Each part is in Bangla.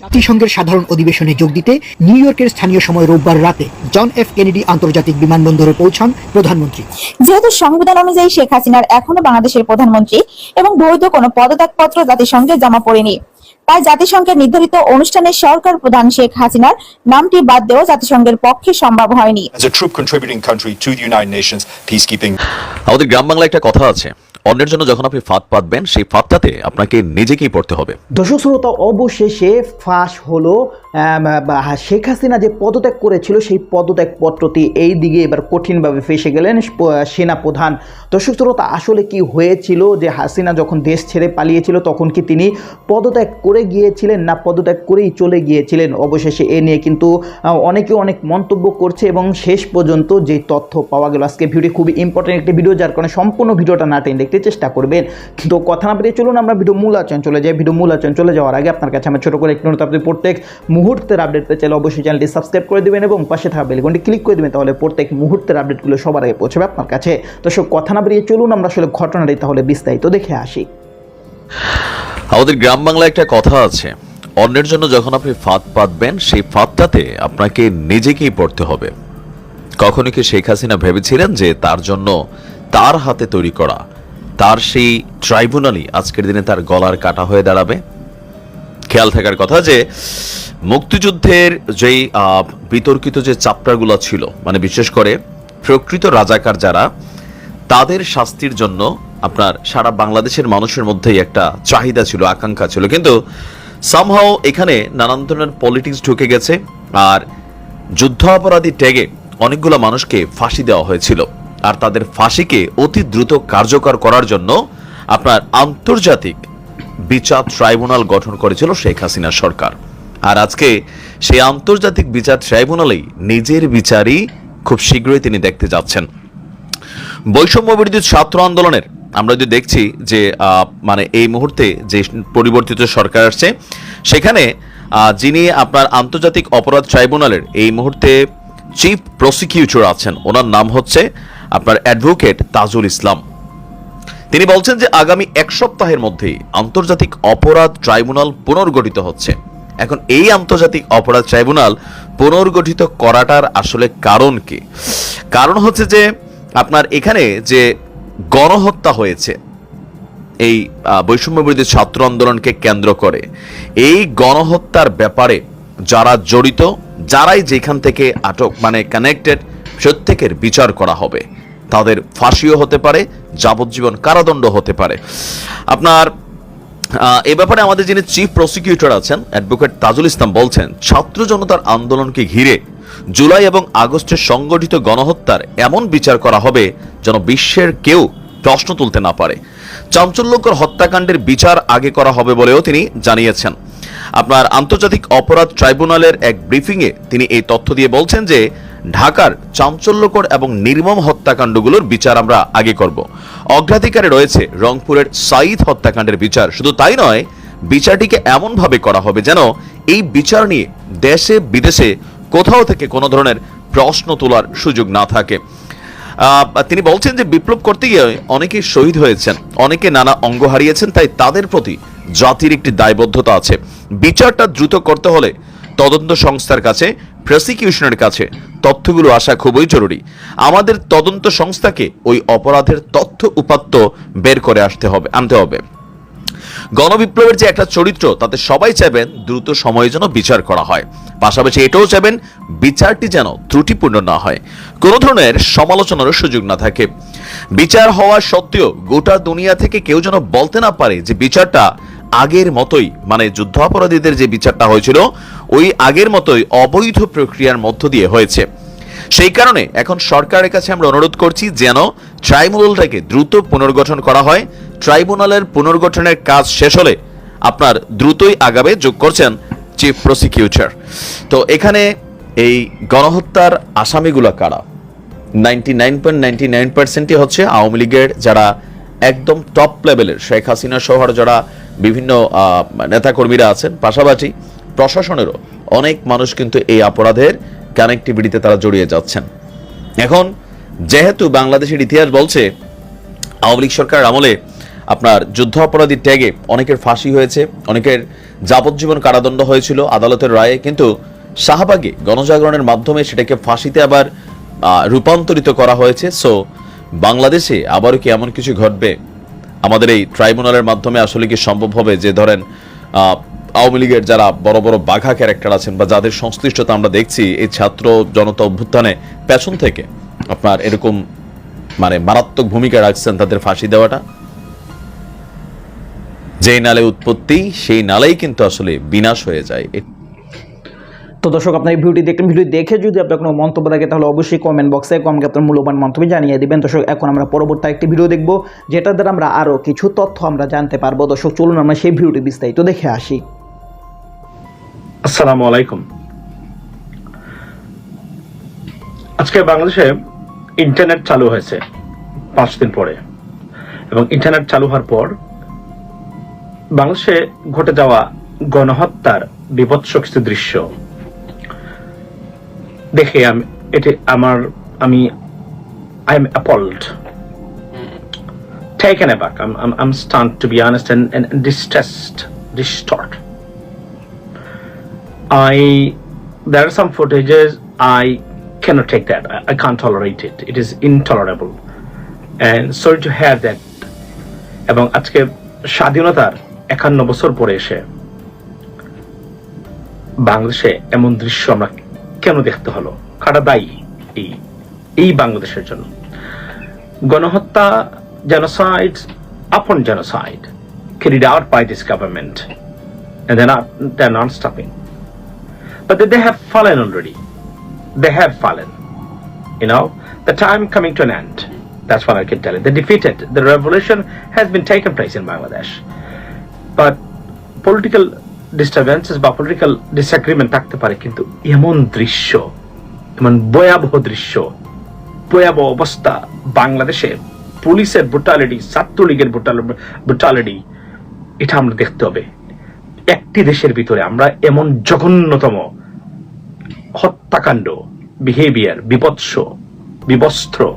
জাতিসংঘের সাধারণ অধিবেশনে যোগ দিতে নিউ ইয়র্কের স্থানীয় সময় রোববার রাতে জন এফ কেনেডি আন্তর্জাতিক বিমানবন্দরে পৌঁছান প্রধানমন্ত্রী। যেহেতু সংবিধান অনুযায়ী শেখ হাসিনার এখনও বাংলাদেশের প্রধানমন্ত্রী এবং বৈধ কোনো পদত্যাগপত্র জাতিসংঘে জমা পড়েনি। তাই জাতিসংঘের নির্ধারিত অনুষ্ঠানে সরকার প্রধান শেখ হাসিনার নামটি বাদ দেওয়া জাতিসংঘের পক্ষে সম্ভব হয়নি। আমাদের গ্রাম বাংলায় একটা কথা আছে। অন্যের জন্য যখন আপনি ফাঁদ পাতবেন, সেই ফাঁদটাতে আপনাকে নিজেকেই পড়তে হবে। দর্শক শ্রোতা, অবশেষে ফাঁস হলো শেখ হাসিনা যে পদত্যাগ করেছিল, সেই পদত্যাগ পত্রটি এই দিকে এবার কঠিনভাবে ফেসে গেলেন প- সেনা প্রধান। দর্শক শ্রোতা, আসলে কি হয়েছিল যে হাসিনা যখন দেশ ছেড়ে পালিয়েছিল, তখন কি তিনি পদত্যাগ করে গিয়েছিলেন না পদত্যাগ করেই চলে গিয়েছিলেন? অবশেষে এ নিয়ে কিন্তু অনেকে অনেক মন্তব্য করছে এবং শেষ পর্যন্ত যে তথ্য পাওয়া গেল। আজকে ভিডিও খুবই ইম্পর্টেন্ট একটি ভিডিও, যার কারণে সম্পূর্ণ ভিডিওটা না টেনে দেখতে চেষ্টা করবেন। তো কথা না বেরিয়ে চলুন, আমরা ভিডিও মূল আচরণ চলে যাই। ভিডিও মূল আচরণ চলে যাওয়ার আগে আপনার কাছে আমার ছোট করে একটু আপনি প্রত্যেক মুহূর্তের আপডেট পেতে চাইলে অবশ্যই চ্যানেলটি সাবস্ক্রাইব করে দেবেন এবং পাশে থাকা বেলকনটি ক্লিক করে দেবেন, তাহলে প্রত্যেক মুহূর্তের আপডেটগুলো সবার আগে পৌঁছবে আপনার কাছে। তো সব কথা না বেরিয়ে চলুন, আমরা আসলে ঘটনাটি তাহলে বিস্তারিত দেখে আসি। আমাদের গ্রাম বাংলায় একটা কথা আছে। অন্যের জন্য যখন আপনি ফাঁদ পাতবেন, সেই ফাঁদটাতে আপনাকে নিজেকেই পড়তে হবে। কখনো কি শেখ হাসিনা ভেবেছিলেন যে তার জন্য তার হাতে তৈরি করা তার সেই ট্রাইব্যুনালই আজকের দিনে তার গলার কাটা হয়ে দাঁড়াবে। খেয়াল থাকার কথা যে, মুক্তিযুদ্ধের যেই বিতর্কিত যে চাপ্টারগুলো ছিল মানে বিশেষ করে প্রকৃত রাজাকার যারা, তাদের শাস্তির জন্য আপনার সারা বাংলাদেশের মানুষের মধ্যেই একটা চাহিদা ছিল, আকাঙ্ক্ষা ছিল। কিন্তু সামহাও এখানে নানান ধরনের পলিটিক্স ঢুকে গেছে, আর যুদ্ধ অপরাধী ট্যাগে অনেকগুলো মানুষকে ফাঁসি দেওয়া হয়েছিল। আর তাদের ফাঁসিকে অতি দ্রুত কার্যকর করার জন্য আপনার আন্তর্জাতিক বিচার ট্রাইব্যুনাল গঠন করেছিল শেখ হাসিনা সরকার। আর আজকে সেই আন্তর্জাতিক বিচার ট্রাইব্যুনালেই নিজের বিচারই খুব শীঘ্রই তিনি দেখতে যাচ্ছেন। বৈষম্য বিরোধী ছাত্র আন্দোলনের আমরা যদি দেখছি যে মানে এই মুহূর্তে যে পরিবর্তিত সরকার আসছে, সেখানে যিনি আপনার আন্তর্জাতিক অপরাধ ট্রাইব্যুনালের এই মুহূর্তে চিফ প্রসিকিউটর আছেন, ওনার নাম হচ্ছে আপনার অ্যাডভোকেট তাজুল ইসলাম। তিনি বলছেন যে আগামী এক সপ্তাহের মধ্যেই আন্তর্জাতিক অপরাধ ট্রাইব্যুনাল পুনর্গঠিত হচ্ছে। এখন এই আন্তর্জাতিক অপরাধ ট্রাইব্যুনাল পুনর্গঠিত করাটার আসলে কারণ কি? কারণ হচ্ছে যে আপনার এখানে যে গণহত্যা হয়েছে এই আহ, বৈষম্য বিরোধী ছাত্র আন্দোলনকে কেন্দ্র করে এই গণহত্যার ব্যাপারে যারা জড়িত যারাই যেখান থেকে আটক মানে কানেক্টেড প্রত্যেকের বিচার করা হবে। তাদের ফাঁসিও হতে পারে, যাবজ্জীবন কারাদণ্ড হতে পারে। আপনার এ ব্যাপারে আমাদের যিনি চিফ প্রসিকিউটর আছেন, অ্যাডভোকেট তাজুল ইসলাম বলছেন, ছাত্র জনতার আন্দোলনকে ঘিরে জুলাই এবং আগস্টে সংগঠিত গণহত্যার এমন বিচার করা হবে যেন বিশ্বের কেউ প্রশ্ন তুলতে না পারে। চাঞ্চল্যকর হত্যাকাণ্ডের বিচার আগে করা হবে বলেও তিনি জানিয়েছেন। আপনার আন্তর্জাতিক অপরাধ ট্রাইব্যুনালের এক ব্রিফিংয়ে তিনি এই তথ্য দিয়ে বলছেন যে ঢাকার চাঞ্চল্যকর এবং নির্মম হত্যাকাণ্ডগুলোর বিচার আমরা আগে করব। অগ্রাধিকারে রয়েছে রংপুরের সাইদ হত্যাকাণ্ডের বিচার। শুধু তাই নয়, বিচারটিকে এমনভাবে করা হবে যেন এই বিচার নিয়ে দেশে, বিদেশে কোথাও থেকে কোনো ধরনের প্রশ্ন তোলার সুযোগ না থাকে। তিনি বলছেন যে বিপ্লব করতে গিয়ে অনেকেই শহীদ হয়েছেন, অনেকে নানা অঙ্গ হারিয়েছেন, তাই তাদের প্রতি জাতির একটি দায়বদ্ধতা আছে। বিচারটা দ্রুত করতে হলে তদন্ত সংস্থার কাছে প্রসিকিউশনের কাছে তথ্যগুলো আসা খুবই জরুরি। আমাদের তদন্ত সংস্থাকে ওই অপরাধের তথ্য উপাত্ত বের করে আসতে হবে, আনতে হবে। গণবিপ্লবের যে একটা চরিত্র, তাতে সবাই চাইবেন দ্রুত সময়ে যেন বিচার করা হয়। পাশাপাশি এটাও চাইবেন বিচারটি যেন ত্রুটিপূর্ণ না হয়। কোনো ধরনের সমালোচনারও সুযোগ না থাকে। বিচার হওয়া সত্ত্বেও গোটা দুনিয়া থেকে কেউ যেন বলতে না পারে যে বিচারটা আগের মতোই মানে যুদ্ধ অপরাধীদের যে বিচারটা হয়েছিল, ওই আগের মতোই অবৈধ প্রক্রিয়ার মধ্য দিয়ে হয়েছে। সেই কারণে এখন সরকারের কাছে আমরা অনুরোধ করছি যেন ট্রাইব্যুনালটাকে দ্রুত পুনর্গঠন করা হয়। ট্রাইব্যুনালের পুনর্গঠনের কাজ শেষ হলে আপনার দ্রুতই আগাবে যোগ করছেন চিফ প্রসিকিউটর তো এখানে এই গণহত্যার আসামিগুলো কারা? Ninety nine point ninety nine পার্সেন্টই হচ্ছে আওয়ামী লীগের যারা একদম টপ লেভেলের শেখ হাসিনা সহ যারা বিভিন্ন নেতাকর্মীরা আছেন। পাশাপাশি প্রশাসনেরও অনেক মানুষ কিন্তু এই অপরাধের কানেক্টিভিটিতে তারা জড়িয়ে যাচ্ছেন। এখন, যেহেতু বাংলাদেশের ইতিহাস বলছে, আওয়ামী লীগ সরকার আমলে আপনার যুদ্ধ অপরাধী ট্যাগে অনেকের ফাঁসি হয়েছে, অনেকের যাবজ্জীবন কারাদণ্ড হয়েছিল আদালতের রায়ে, কিন্তু শাহবাগে গণজাগরণের মাধ্যমে সেটাকে ফাঁসিতে আবার রূপান্তরিত করা হয়েছে। সো বাংলাদেশে আবারও কি এমন কিছু ঘটবে? আমাদের এই ট্রাইব্যুনালের মাধ্যমে আসলে কি সম্ভব হবে যে ধরেন আওয়ামী লীগের যারা বড় বড় বাঘা ক্যারেক্টার আছেন বা যাদের সংশ্লিষ্টতা আমরা দেখছি, এই ছাত্র জনতা অভ্যুত্থানে পেছন থেকে আপনার এরকম মানে মারাত্মক ভূমিকা রাখছেন তাদের ফাঁসি দেওয়াটা? যেই নালে উৎপত্তি, সেই নালেই কিন্তু আসলে বিনাশ হয়ে যায়। তো দর্শক, আপনার এই ভিডিওটি দেখলেন ভিডিও দেখে যদি আপনার কোনো মন্তব্য থাকে, তাহলে অবশ্যই কমেন্ট বক্সে কমকে আপনার মূল্যবান মন্তব্য জানিয়ে দিবেন। দর্শক, এখন আমরা পরবর্তী একটি ভিডিও দেখব যেটা দ্বারা আমরা আরও কিছু তথ্য আমরা জানতে পারব। দর্শক, চলুন আমরা সেই ভিডিওটি বিস্তারিত দেখে আসি। আসসালামু আলাইকুম। আজকে বাংলাদেশে ইন্টারনেট চালু হয়েছে পাঁচ দিন পরে, এবং ইন্টারনেট চালু হওয়ার পর বাংলাদেশে ঘটে যাওয়া গণহত্যার বিভৎস কিছু দৃশ্য দেখে আমি এটি আমার আমি I am appalled taken aback. I'm, I'm, I'm stunned, to be honest, and, and distressed, distraught. I there are some footages I cannot take that. I, I can't tolerate it. It is intolerable. And sorry to have that. এবং আজকে স্বাধীনতার একান্ন বছর পরে এসে বাংলাদেশে এমন দৃশ্য আমরা কেন দেখতে হলো কারা দায়ী এই এই বাংলাদেশের জন্য গণহত্যা genocides upon genocide carried out by this government and they're not they're not stopping but they- they have fallen already they have fallen you know the time coming to an end that's what i can tell you they defeated the revolution has been taken place in bangladesh but political disturbances বা পলিটিক্যাল ডিসএগ্রিমেন্ট থাকতে পারে, কিন্তু এমন দৃশ্য, এমন ভয়াবহ দৃশ্য, ভয়াবহ অবস্থা বাংলাদেশে পুলিশের ব্রুটালিটি ছাত্রলীগের ব্রুটালিটি এটা আমরা দেখতে হবে। একটি দেশের ভিতরে আমরা এমন জঘন্যতম হত্যাকাণ্ড বিহেভিয়ার বিপৎস বিবস্ত্র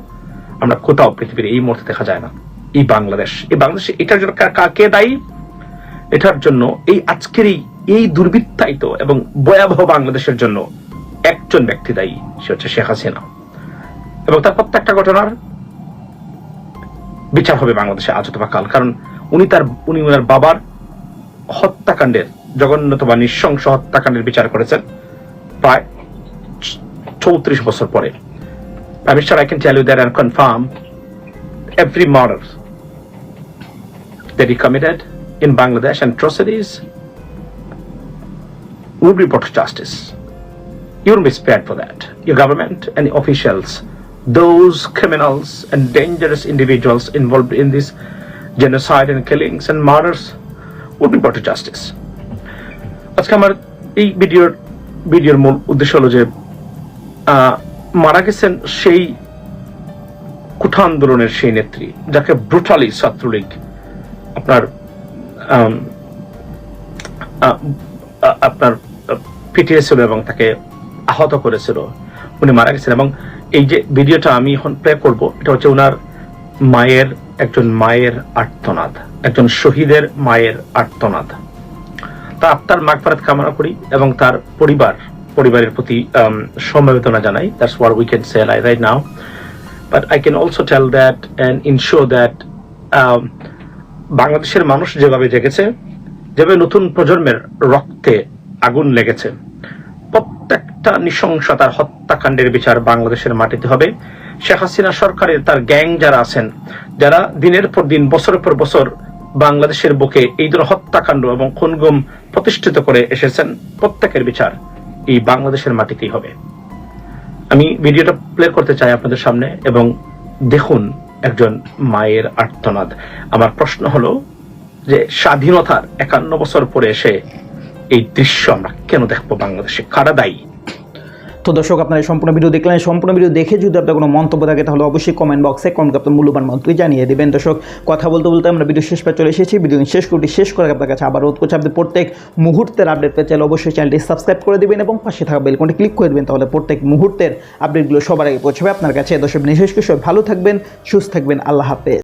আমরা কোথাও পৃথিবীর এই মুহূর্তে দেখা যায় না। এই বাংলাদেশ এই বাংলাদেশ এটার জন্য কা- কা- দায়ী? এটার জন্য, এই আজকের এই দুর্বৃত্তায়িত এবং ভয়াবহ বাংলাদেশের জন্য একজন ব্যক্তি দায়ী, সে হচ্ছে শেখ হাসিনা। এবং তার প্রত্যেকটা ঘটনার বিচার হবে বাংলাদেশে আজ অথবা কাল, কারণ উনি তার, উনি ওনার বাবার হত্যাকাণ্ডের, জঘন্যতম বা নৃশংস হত্যাকাণ্ডের বিচার করেছেন প্রায় চৌত্রিশ বছর পরে। I'm sure I can tell you that and confirm every murder in Bangladesh and atrocities will be brought to justice. You will be spared for that. Your government and the officials, those criminals and dangerous individuals involved in this genocide and killings and murders will be brought to justice. আজকে আমার এই ভিডিওর ভিডিওর মূল উদ্দেশ্য হলো যে মারা গেছেন সেই কুঠা আন্দোলনের সেই নেত্রী যাকে ব্রুটালি ছাত্রলীগ আপনার আপনার পিটিয়েছিল এবং তাকে আহত করেছিল। উনি মারা গেছেন এবং এই যে ভিডিওটা আমি এখন প্লে করব, এটা হচ্ছে ওনার মায়ের, একজন মায়ের আর্তনাদ, একজন শহীদের মায়ের আর্তনাদ। তা আপনার মাগফারাত কামনা করি এবং তার পরিবার, পরিবারের প্রতি সমবেদনা জানাই। That's what we can say right now but I can also tell that and ensure that বাংলাদেশের মানুষ যেভাবে জেগেছে, যেভাবে নতুন প্রজন্মের রক্তে আগুন লেগেছে, প্রত্যেকটা নৃশংসতার হত্যাকাণ্ডের বিচার বাংলাদেশের মাটিতে হবে। শেখ হাসিনা সরকারের তার গ্যাং যারা আছেন, যারা দিনের পর দিন, বছরের পর বছর বাংলাদেশের বুকে এই ধরনের হত্যাকাণ্ড এবং খুনগুম প্রতিষ্ঠিত করে এসেছেন, প্রত্যেকের বিচার এই বাংলাদেশের মাটিতেই হবে। আমি ভিডিওটা প্লে করতে চাই আপনাদের সামনে এবং দেখুন একজন মায়ের আর্তনাদ। আমার প্রশ্ন হলো যে স্বাধীনতার একান্ন বছর পরে এসে এই দৃশ্য আমরা কেন দেখব বাংলাদেশে? কারা দায়ী? তো দর্শক, আপনারা সম্পূর্ণ ভিডিও দেখলেন। সম্পূর্ণ ভিডিও দেখে যদি আপনার কোনো মন্তব্য থাকে, তাহলে অবশ্যই কমেন্ট বক্সে কমেন্ট আপনার মূল্যবান মন্তব্য জানিয়ে দেবেন। দর্শক, কথা বলতে বলতে আমরা ভিডিও শেষ পর চলে এসেছি। ভিডিও শেষ করতে শেষ করে আপনার কাছে আবার রোধ করছি আপনি প্রত্যেক মুহূর্তের আপডেট পেতে চাইলে অবশ্যই চ্যানেলটি সাবস্ক্রাইব করে দেবেন এবং পাশে থাকা বেলকনটি ক্লিক করে দেবেন। তাহলে প্রত্যেক মুহূর্তের আপডেটগুলো সবার আগে পৌঁছাবে আপনার কাছে। দর্শক সবাই ভালো থাকবেন, সুস্থ থাকবেন। আল্লাহ হাফেজ।